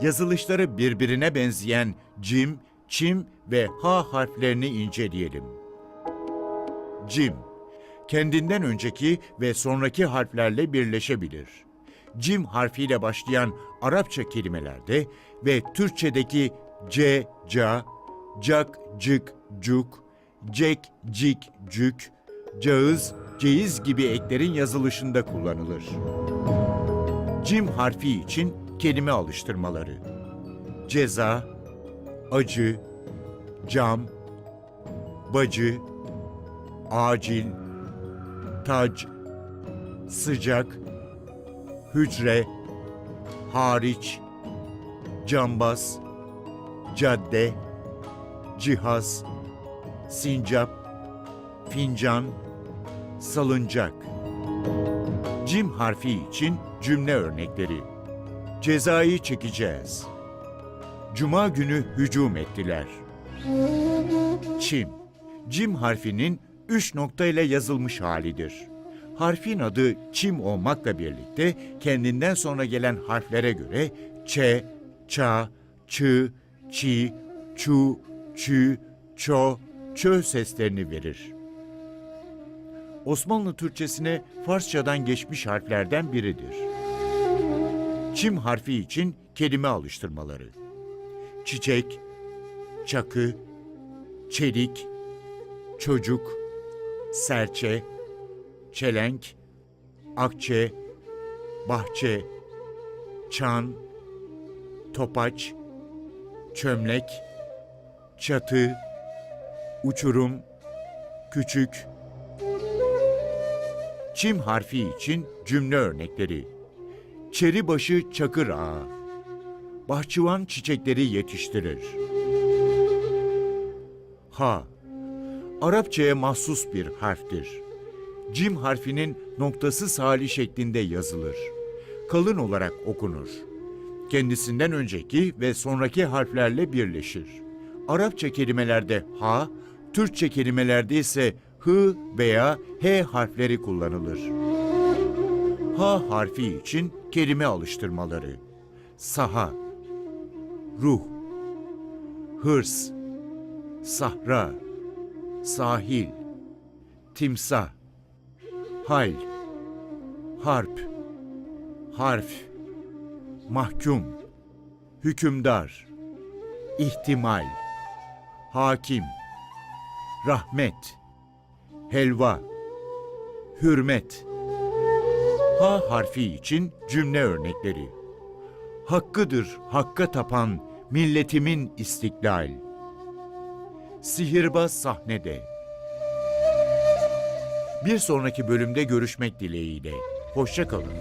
yazılışları birbirine benzeyen cim, çim ve ha harflerini inceleyelim. Cim, kendinden önceki ve sonraki harflerle birleşebilir. Cim harfiyle başlayan Arapça kelimelerde ve Türkçedeki c, ca, cak, cık, cuk, cek, cik, cük, cağız, ceyiz gibi eklerin yazılışında kullanılır. Cim harfi için kelime alıştırmaları. Ceza, acı, cam, bacı, acil, tac, sıcak, hücre, hariç, cambaz, cadde, cihaz, sincap, fincan, salıncak. Cim harfi için cümle örnekleri. Cezayı çekeceğiz. Cuma günü hücum ettiler. Çim. Cim harfinin üç nokta ile yazılmış halidir. Harfin adı çim olmakla birlikte kendinden sonra gelen harflere göre ç, ça, çı, çi, çu, çü, ço, çö seslerini verir. Osmanlı Türkçesine Farsçadan geçmiş harflerden biridir. Çim harfi için kelime alıştırmaları. Çiçek, çakı, çelik, çocuk, serçe, çelenk, akçe, bahçe, çan, topaç, çömlek, çatı, uçurum, küçük, Çim harfi için cümle örnekleri. Çeribaşı çakır ağa. Bahçıvan çiçekleri yetiştirir. Ha. Arapçaya mahsus bir harftir. Cim harfinin noktası hali şeklinde yazılır. Kalın olarak okunur. Kendisinden önceki ve sonraki harflerle birleşir. Arapça kelimelerde ha, Türkçe kelimelerde ise hı veya h harfleri kullanılır. Ha harfi için kelime alıştırmaları. Saha, ruh, hırs, sahra, sahil, timsah, hal, harp, harf, mahkum, hükümdar, ihtimal, hakim, rahmet, helva, hürmet. Ha harfi için cümle örnekleri. Hakkıdır hakka tapan milletimin istiklal. Sihirbaz sahnede. Bir sonraki bölümde görüşmek dileğiyle. Hoşça kalın.